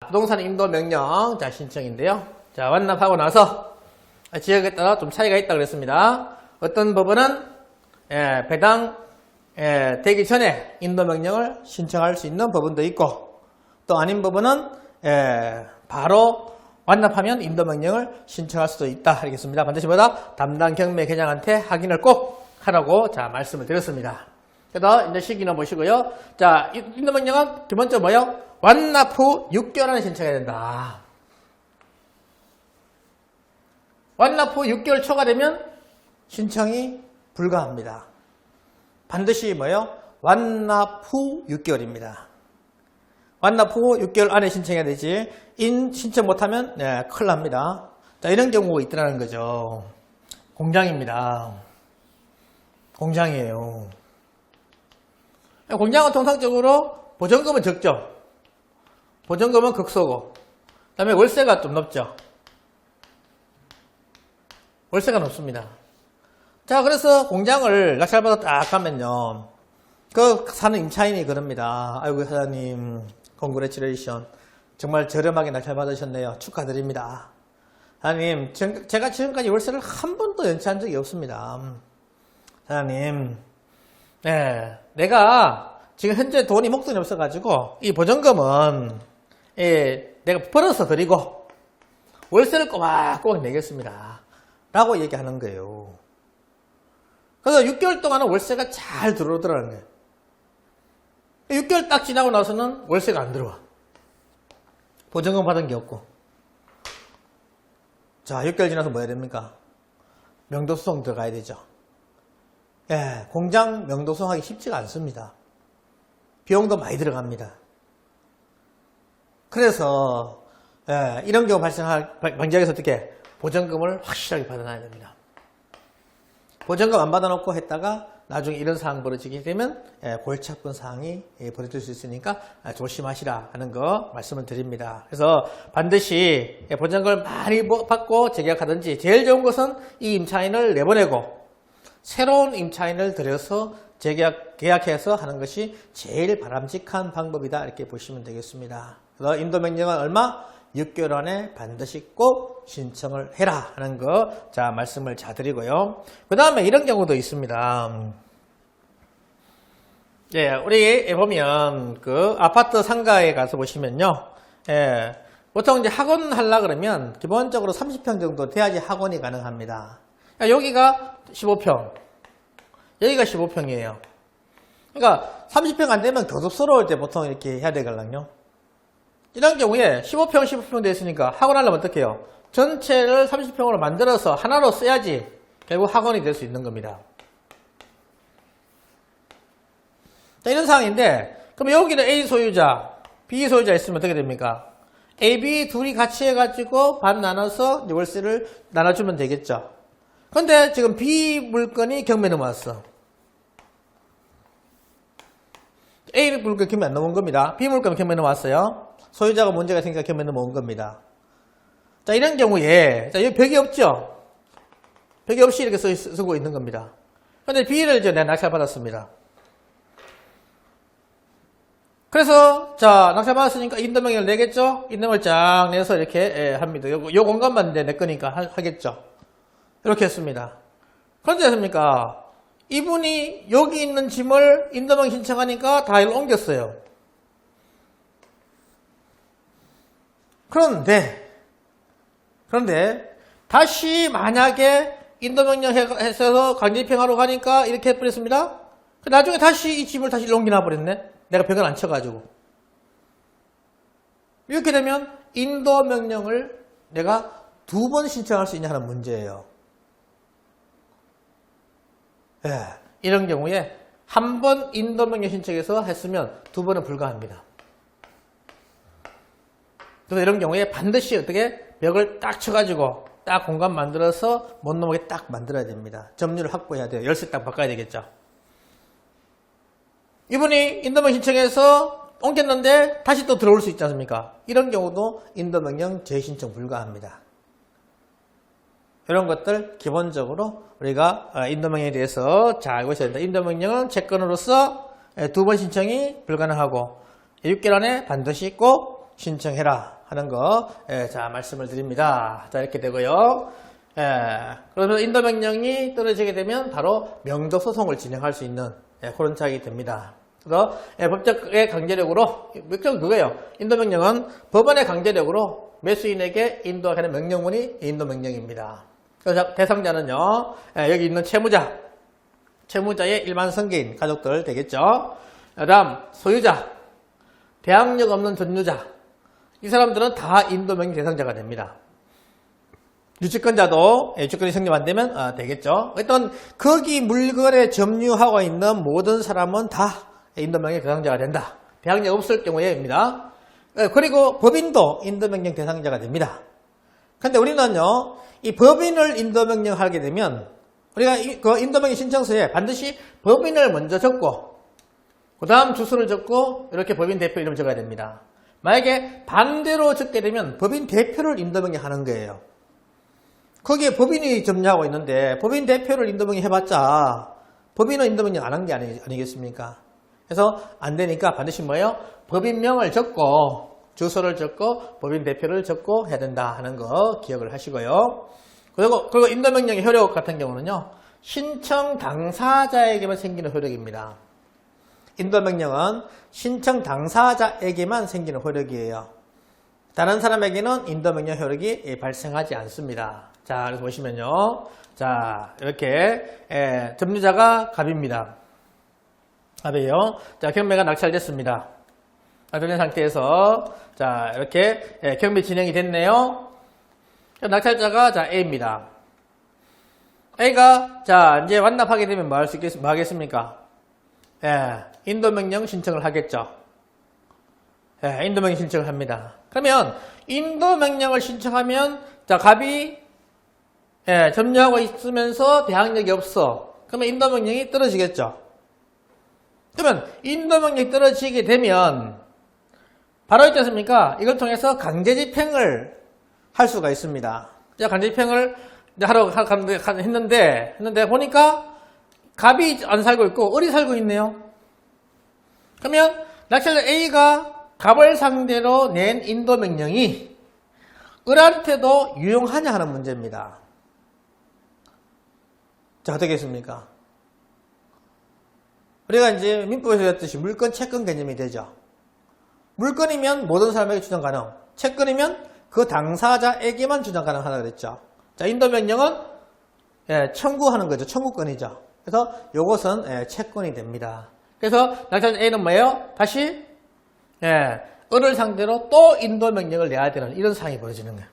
부동산 인도 명령 자 신청인데요. 자 완납하고 나서 지역에 따라 좀 차이가 있다 그랬습니다. 어떤 법원은 예, 배당 예, 되기 전에 인도 명령을 신청할 수 있는 법원도 있고 또 아닌 법원은 예, 바로 완납하면 인도 명령을 신청할 수도 있다 알겠습니다. 반드시 뭐다 담당 경매 계장한테 확인을 꼭 하라고 자 말씀을 드렸습니다. 그래서 이제 시기는 보시고요. 자, 이- 인도 명령은 기본적으로 뭐요? 완납 후 6개월 안에 신청해야 된다. 완납 후 6개월 초과되면 신청이 불가합니다. 반드시 뭐요? 완납 후 6개월입니다. 완납 후 6개월 안에 신청해야 되지. 인 신청 못하면 네, 큰일 납니다. 자, 이런 경우가 있더라는 거죠. 공장입니다. 공장이에요. 공장은 통상적으로 보전금은 적죠. 보전금은 극소고, 그 다음에 월세가 좀 높죠. 월세가 높습니다. 자, 그래서 공장을 낙찰받아 딱 가면요. 그 사는 임차인이 그럽니다. 아이고, 사장님, 컨그레츄레이션. 정말 저렴하게 낙찰받으셨네요. 축하드립니다. 사장님, 전- 제가 지금까지 월세를 한 번도 연체한 적이 없습니다. 사장님, 네, 내가 지금 현재 돈이 목돈이 없어가지고 이 보증금은 예, 내가 벌어서 드리고 월세를 꼬박꼬박 내겠습니다. 라고 얘기하는 거예요. 그래서 6개월 동안은 월세가 잘 들어오더라는 거예요. 6개월 딱 지나고 나서는 월세가 안 들어와. 보증금 받은 게 없고. 자, 6개월 지나서 뭐 해야 됩니까? 명도수송 들어가야 되죠. 예, 공장 명도소하기 쉽지가 않습니다. 비용도 많이 들어갑니다. 그래서 예, 이런 경우 발생할 위해서 어떻게 보전금을 확실하게 받아놔야 됩니다. 보전금 안 받아놓고 했다가 나중에 이런 상황 벌어지게 되면 예, 골치 아픈 상황이 예, 벌어질 수 있으니까 아, 조심하시라 하는 거 말씀을 드립니다. 그래서 반드시 예, 보전금을 많이 뭐- 받고 재계약하든지 제일 좋은 것은 이 임차인을 내보내고 새로운 임차인을 들여서 재계약, 계약해서 하는 것이 제일 바람직한 방법이다. 이렇게 보시면 되겠습니다. 그래서 인도 명령은 얼마? 6개월 안에 반드시 꼭 신청을 해라 하는 거, 자, 말씀을 자 드리고요. 그 다음에 이런 경우도 있습니다. 예, 우리 보면 그 아파트 상가에 가서 보시면요. 예, 보통 이제 학원 하려 그러면 기본적으로 30평 정도 돼야지 학원이 가능합니다. 야, 여기가 15평. 여기가 15평이에요. 그러니까 30평 안 되면 교섭서로 이제 보통 이렇게 해야 되거든요. 이런 경우에 15평, 15평 됐으니까 학원 하려면 어떻게 해요? 전체를 30평으로 만들어서 하나로 써야지 결국 학원이 될 수 있는 겁니다. 자, 이런 상황인데, 그럼 여기는 A 소유자, B 소유자 있으면 어떻게 됩니까? A, B 둘이 같이 해가지고 반 나눠서 월세를 나눠주면 되겠죠. 근데 지금 B 물건이 경매 넘어왔어. A 물건 경매 안 넘어온 겁니다. B 물건 경매 넘어왔어요. 소유자가 문제가 생기니까 경매 넘어온 겁니다. 자, 이런 경우에, 자, 여기 벽이 없죠? 벽이 없이 이렇게 써, 있- 쓰고 있는 겁니다. 근데 B를 이제 낙찰받았습니다. 그래서, 자, 낙찰받았으니까 인도명령을 내겠죠? 인도명을 쫙 내서 이렇게 예, 합니다. 요, 요 공간만 내 거니까 하, 하겠죠? 이렇게 했습니다. 그런데 됐습니까? 이분이 여기 있는 짐을 인도명 신청하니까 다 일로 옮겼어요. 그런데, 그런데, 다시 만약에 인도명령 해서 강제입행하러 가니까 이렇게 해버렸습니다. 그 나중에 다시 이 짐을 다시 옮겨놔 버렸네. 내가 벽을 안 쳐가지고. 이렇게 되면 인도명령을 내가 두 번 신청할 수 있냐 하는 문제예요. 예, 이런 경우에 한 번 인도명령 신청해서 했으면 두 번은 불가합니다. 그래서 이런 경우에 반드시 어떻게 벽을 딱 쳐가지고 딱 공간 만들어서 못 넘어게 딱 만들어야 됩니다. 점유를 확보해야 돼요. 열쇠 딱 바꿔야 되겠죠. 이분이 인도명 신청해서 옮겼는데 다시 또 들어올 수 있지 않습니까? 이런 경우도 인도명령 재신청 불가합니다. 이런 것들 기본적으로 우리가 어, 인도명령에 대해서 잘 알고 있어야 된다. 인도명령은 채권으로서 두 번 신청이 불가능하고 6개월 안에 반드시 꼭 신청해라 하는 거, 예, 자, 말씀을 드립니다. 자, 이렇게 되고요. 예, 그러면 인도 명령이 떨어지게 되면 바로 명적 소송을 진행할 수 있는 예, 그런 차이 됩니다. 그래서 예, 법적의 강제력으로 목적 그거예요. 인도 명령은 법원의 강제력으로 매수인에게 인도하는 명령문이 인도 명령입니다. 그래서 대상자는요, 예, 여기 있는 채무자, 채무자의 일반 성계인 가족들 되겠죠. 그다음 소유자, 대항력 없는 전유자, 이 사람들은 다 인도 명령 대상자가 됩니다. 유치권자도 예, 유치권이 성립 안 되면 아, 되겠죠. 어떤 거기 물건에 점유하고 있는 모든 사람은 다 인도명령 대상자가 된다. 대항력 없을 경우에입니다. 예, 그리고 법인도 인도명령 대상자가 됩니다. 근데 우리는요, 이 법인을 인도명령하게 되면 우리가 이- 그 인도명령 신청서에 반드시 법인을 먼저 적고 그 다음 주소를 적고 이렇게 법인 대표 이름을 적어야 됩니다. 만약에 반대로 적게 되면 법인 대표를 인도명령하는 거예요. 거기에 법인이 점유하고 있는데 법인 대표를 인도명령 해봤자 법인은 인도명령 안한 게 아니, 아니겠습니까? 그래서 안 되니까 반드시 뭐예요? 법인명을 적고 주소를 적고 법인 대표를 적고 해야 된다 하는 거 기억을 하시고요. 그리고 그리고 인도명령의 효력 같은 경우는요. 신청 당사자에게만 생기는 효력입니다. 인도 명령은 신청 당사자에게만 생기는 효력이에요. 다른 사람에게는 인도 명령 효력이 예, 발생하지 않습니다. 자, 그래서 보시면요. 자, 이렇게, 예, 점유자가 갑입니다. 갑이에요. 자, 경매가 낙찰됐습니다. 낙찰된 상태에서, 자, 이렇게, 예, 경매 진행이 됐네요. 자, 낙찰자가, 자, A입니다. A가, 자, 이제 완납하게 되면 뭐 할 수 있겠, 뭐? 예, 인도 명령 신청을 하겠죠. 예, 인도 명령 신청을 합니다. 그러면 인도 명령을 신청하면 자 갑이 예, 점유하고 있으면서 대항력이 없어. 그러면 인도 명령이 떨어지겠죠. 그러면 인도 명령이 떨어지게 되면 바로 있지 않습니까? 이걸 통해서 강제 집행을 할 수가 있습니다. 자, 강제 집행을 이제 하러 했는데, 했는데 보니까 갑이 안 살고 있고 을이 살고 있네요. 그러면 낙찰자 A가 갑을 상대로 낸 인도 명령이 을한테도 유용하냐 하는 문제입니다. 자, 어떻게 했습니까? 우리가 이제 민법에서 했듯이 물건, 채권 개념이 되죠. 물건이면 모든 사람에게 주장 가능. 채권이면 그 당사자에게만 주장 가능하다 그랬죠. 자, 인도 명령은 예, 청구하는 거죠. 청구권이죠. 그래서 이것은 예, 채권이 됩니다. 그래서 낙찰자 A는 뭐예요? 다시 예, 을을 상대로 또 인도 명령을 내야 되는 이런 상황이 벌어지는 거예요.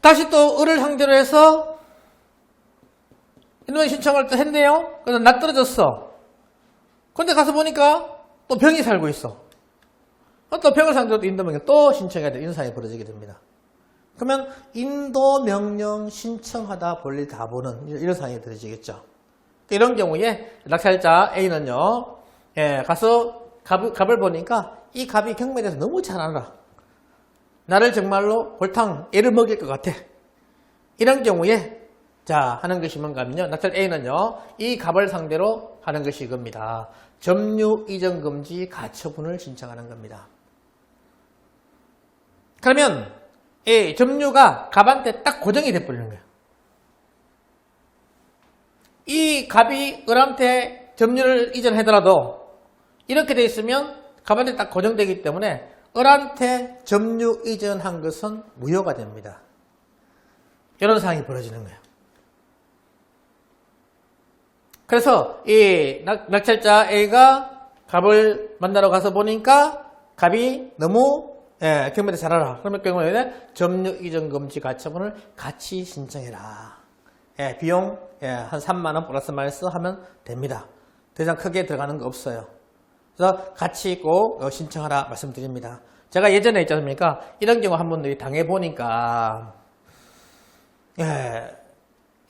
다시 또 을을 상대로 해서 인도 신청을 또 했네요. 그래서 나 떨어졌어. 근데 가서 보니까 또 병이 살고 있어. 또 병을 상대로 인도 명령 또 신청해야 돼. 이런 상황이 벌어지게 됩니다. 그러면 인도 명령 신청하다 볼일 다 보는 이런 상황이 벌어지겠죠. 이런 경우에 낙찰자 A는요, 예, 가서 갑, 갑을 보니까 이 갑이 경매에 대해서 너무 잘 알아. 나를 정말로 골탕 애를 먹일 것 같아. 이런 경우에 자 하는 것이 뭔가 하면요. 낙찰 A는요. 이 갑을 상대로 하는 것이 이겁니다. 점유 이전 금지 가처분을 신청하는 겁니다. 그러면 이 점유가 갑한테 딱 고정이 돼 버리는 거예요. 이 갑이 을한테 점유를 이전하더라도 이렇게 돼 있으면 갑한테 딱 고정되기 때문에 을한테 점유 이전한 것은 무효가 됩니다. 이런 상황이 벌어지는 거예요. 그래서 이 낙- 낙찰자 A가 갑을 만나러 가서 보니까 갑이 너무 예, 경매대 잘 알아. 그러면 경우에는 점유 이전 금지 가처분을 같이 신청해라. 예, 비용 예, 한 3만 원 플러스 마이너스 하면 됩니다. 더 이상 크게 들어가는 거 없어요. 그래서 같이 꼭 어, 신청하라 말씀드립니다. 제가 예전에 있지 않습니까? 이런 경우 한 번 당해 보니까 예,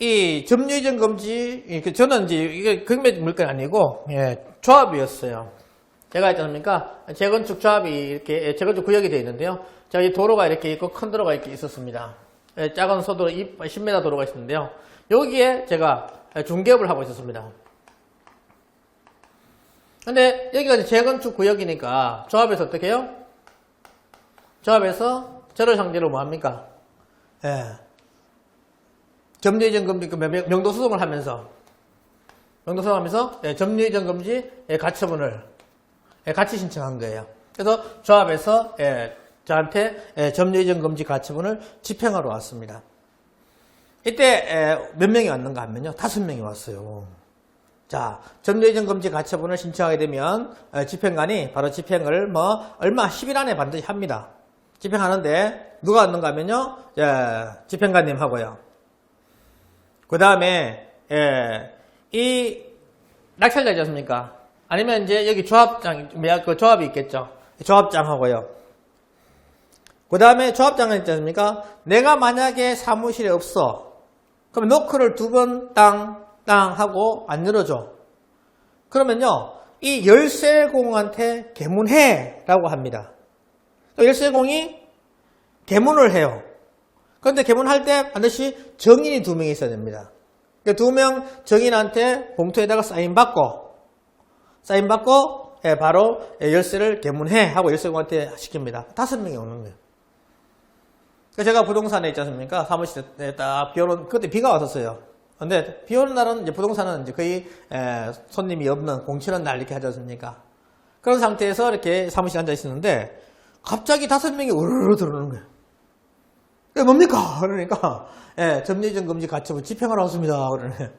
이 점유 이전 금지 이, 그 저는 이제 이게 경매 물건이 아니고 예, 조합이었어요. 제가 있지 않습니까? 재건축 조합이 이렇게 예, 재건축 구역이 되어 있는데요. 자, 이 도로가 이렇게 있고 큰 도로가 이렇게 있었습니다. 예, 작은 소도로 10m 도로가 있었는데요. 여기에 제가 중개업을 하고 있었습니다. 근데 여기가 재건축 구역이니까 조합에서 어떻게 해요? 조합에서 저를 상대로 뭐 합니까? 예. 점유이전 금지, 그 명- 명도 소송을 하면서, 명도 소송하면서, 예, 점유이전 금지, 예, 가처분을, 예, 같이 신청한 거예요. 그래서 조합에서, 예, 저한테, 예, 점유 이전 금지 가처분을 집행하러 왔습니다. 이때, 예, 몇 명이 왔는가 하면요. 다섯 명이 왔어요. 자, 점유 이전 금지 가처분을 신청하게 되면 어, 집행관이 바로 집행을 뭐 얼마 10일 안에 반드시 합니다. 집행하는데 누가 왔는가 하면요. 예, 집행관님 하고요. 그 다음에 예, 이 낙찰자지 않습니까? 아니면 이제 여기 조합장, 그 조합이 있겠죠. 조합장하고요. 그 다음에 조합장은 있지 않습니까? 내가 만약에 사무실에 없어. 그럼 노크를 두 번 땅, 땅 하고 안 열어줘. 그러면요, 이 열쇠공한테 개문해 라고 합니다. 열쇠공이 개문을 해요. 그런데 개문할 때 반드시 정인이 두 명이 있어야 됩니다. 그러니까 두명 정인한테 봉투에다가 사인 받고, 사인 받고, 예, 바로 예, 열쇠를 개문해 하고 열쇠공한테 시킵니다. 다섯 명이 오는 거예요. 그러니까 제가 부동산에 있지 않습니까? 사무실에 딱 비 오는, 그때 비가 왔었어요. 근데 비 오는 날은 이제 부동산은 이제 거의 에, 손님이 없는 공치는 날 이렇게 하지 않습니까? 그런 상태에서 이렇게 사무실에 앉아 있었는데 갑자기 다섯 명이 우르르 들어오는 거예요. 뭡니까? 그러니까 예, 점유이전 금지 가처분 집행하러 왔습니다. 그러네.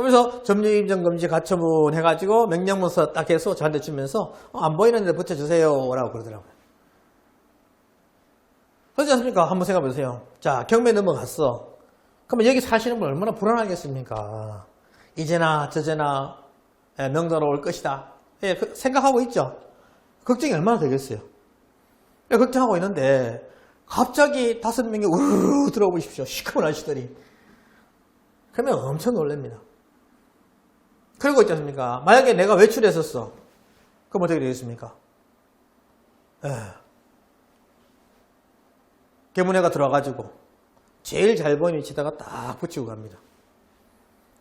그러면서 점유이전 금지 가처분 해가지고 명령문서 딱 해서 저한테 주면서 어, 안 보이는 데 붙여주세요. 라고 그러더라고요. 그렇지 않습니까? 한번 생각해 보세요. 자, 경매 넘어갔어. 그러면 여기 사시는 분 얼마나 불안하겠습니까? 이제나 저제나 예, 명도로 올 것이다. 예, 그 생각하고 있죠? 걱정이 얼마나 되겠어요? 예, 걱정하고 있는데 갑자기 다섯 명이 우르르 들어보십시오. 시커먼하시더니. 그러면 엄청 놀랍니다. 그리고 있지 않습니까? 만약에 내가 외출했었어. 그럼 어떻게 되겠습니까? 예. 개문회가 들어와가지고 제일 잘 보이는 위치다가 딱 붙이고 갑니다.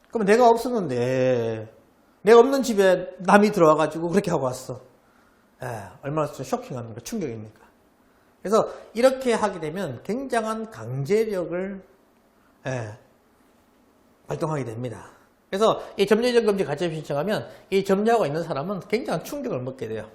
그럼 내가 없었는데 내가 없는 집에 남이 들어와가지고 그렇게 하고 왔어. 에, 얼마나 좀 쇼킹합니까? 충격입니까? 그래서 이렇게 하게 되면 굉장한 강제력을 에, 발동하게 됩니다. 그래서 이 점유이전 금지 가처분 신청하면 이 점유하고 있는 사람은 굉장한 충격을 먹게 돼요.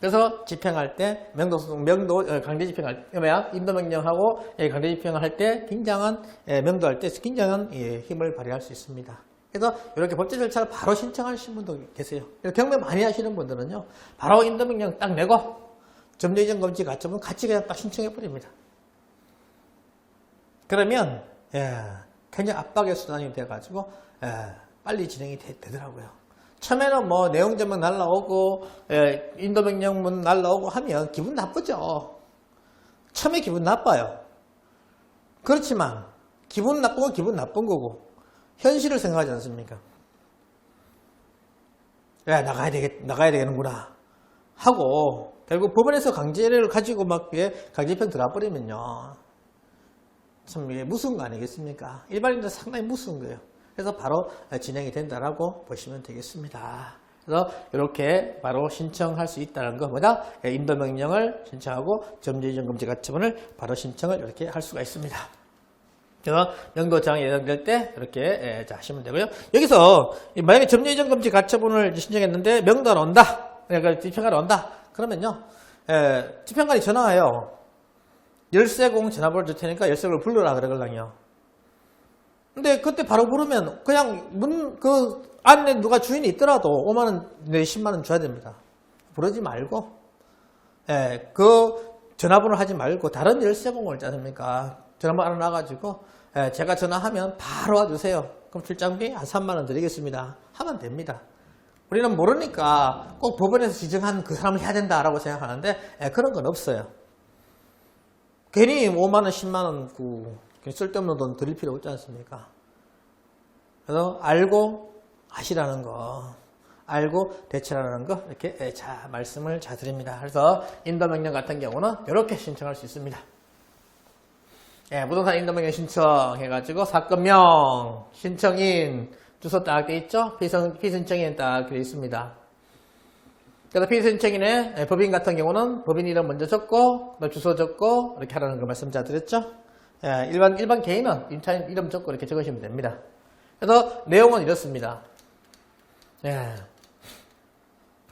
그래서 집행할 때 명도 명도 어, 강제 집행할 때 뭐야 인도 명령하고 예, 강제 집행을 할 때 굉장한 예, 명도할 때 굉장한 예, 힘을 발휘할 수 있습니다. 그래서 이렇게 법제 절차를 바로 신청하시는 분도 계세요. 경매 많이 하시는 분들은요, 바로 인도 명령 딱 내고 점유이전 금지 가처분 같이 그냥 딱 신청해 버립니다. 그러면 예, 굉장히 압박의 수단이 돼가지고 예, 빨리 진행이 되, 되더라고요. 처음에는 뭐 내용 전문 날라오고 예, 인도 명령문 날라오고 하면 기분 나쁘죠. 처음에 기분 나빠요. 그렇지만 기분 나쁜 건 기분 나쁜 거고 현실을 생각하지 않습니까? 야 나가야 되겠 나가야 되겠는구나 하고 결국 법원에서 강제를 가지고 막 예, 강제평 들어버리면요 참 이게 무서운 거 아니겠습니까? 일반인들 상당히 무서운 거예요. 그래서 바로 진행이 된다라고 보시면 되겠습니다. 그래서 이렇게 바로 신청할 수 있다는 거 뭐다? 인도 명령을 신청하고 점주이전 금지 가처분을 바로 신청을 이렇게 할 수가 있습니다. 그래서 명도장이 예정될 때 이렇게 예, 자, 하시면 되고요. 여기서 만약에 점유이전 금지 가처분을 신청했는데 명도가 온다. 그러니까 집행관이 온다. 그러면요. 예, 집행관이 전화해요. 열쇠공 전화번호 줄 테니까 열쇠공을 불러라 그러걸랑요. 근데 그때 바로 부르면 그냥 문 그 안에 누가 주인이 있더라도 5만 원, 내 10만 원 줘야 됩니다. 부르지 말고 예, 그 전화번호 하지 말고 다른 열쇠공을 있지 않습니까? 전화번호 놔가지고 예, 제가 전화하면 바로 와주세요. 그럼 출장비 한 3만 원 드리겠습니다. 하면 됩니다. 우리는 모르니까 꼭 법원에서 지정한 그 사람을 해야 된다라고 생각하는데 예, 그런 건 없어요. 괜히 5만원, 10만원 그 쓸데없는 돈 드릴 필요 없지 않습니까? 그래서 알고 하시라는 거, 알고 대처라는 거 이렇게 예, 자 말씀을 잘 드립니다. 그래서 인도 명령 같은 경우는 이렇게 신청할 수 있습니다. 예, 부동산 인도 명령 신청해가지고 사건명, 신청인, 주소 딱 돼 있죠? 피선, 피선청에는 딱돼 있습니다. 그래서 피선청인의 예, 법인 같은 경우는 법인 이름 먼저 적고, 주소 적고, 이렇게 하라는 거 말씀드렸죠? 예, 일반, 일반 개인은 임차인 이름 적고 이렇게 적으시면 됩니다. 그래서 내용은 이렇습니다. 예.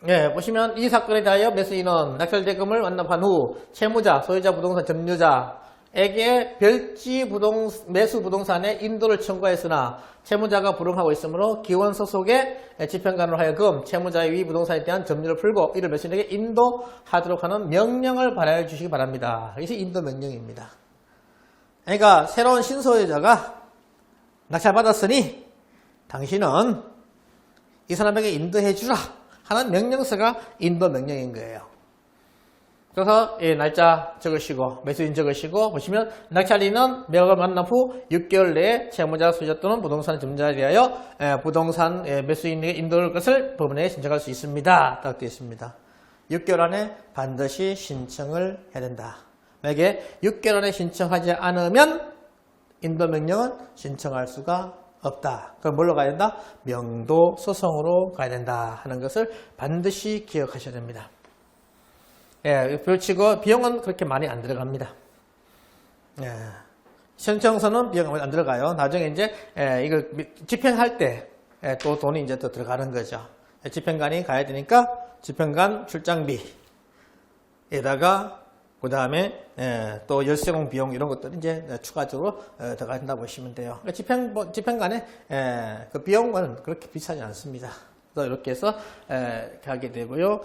예, 보시면 이 사건에 대하여 매수인은 낙찰대금을 완납한 후 채무자, 소유자 부동산 점유자 에게 별지 부동, 매수 부동산의 인도를 청구했으나 채무자가 불응하고 있으므로 기원 소속의 집행관으로 하여금 채무자의 위 부동산에 대한 점유를 풀고 이를 매수인에게 인도하도록 하는 명령을 발하여 주시기 바랍니다. 이것이 인도 명령입니다. 그러니까 새로운 신소유자가 낙찰받았으니 당신은 이 사람에게 인도해 주라 하는 명령서가 인도 명령인 거예요. 그래서 예, 날짜 적으시고 매수인 적으시고 보시면 낙찰인은 매각을 만난 후 6개월 내에 채무자 소유자 또는 부동산 점자에 대하여 예, 부동산 예, 매수인에게 인도할 것을 법원에 신청할 수 있습니다. 딱 되어 있습니다. 6개월 안에 반드시 신청을 해야 된다. 만약에 6개월 안에 신청하지 않으면 인도 명령은 신청할 수가 없다. 그럼 뭘로 가야 된다? 명도 소송으로 가야 된다 하는 것을 반드시 기억하셔야 됩니다. 예, 별치고 비용은 그렇게 많이 안 들어갑니다. 예, 신청서는 비용이 안 들어가요. 나중에 이제 예, 이거 집행할 때 또 돈이 이제 또 들어가는 거죠. 예, 집행관이 가야 되니까 집행관 출장비에다가 그 다음에 또 열세공 비용 이런 것들 이제 추가적으로 어, 들어간다 보시면 돼요. 집행 뭐, 집행관의 에, 그 비용은 그렇게 비싸지 않습니다. 그래서 이렇게 해서 에, 가게 되고요.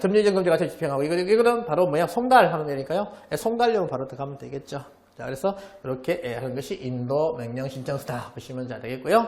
점유정금제 같이 집행하고 이거 이거는 바로 뭐야 송달하는 거니까요. 에, 송달료는 바로 들어가면 되겠죠. 자 그래서 이렇게 에, 하는 것이 인도 명령 신청서다 보시면 잘 되겠고요.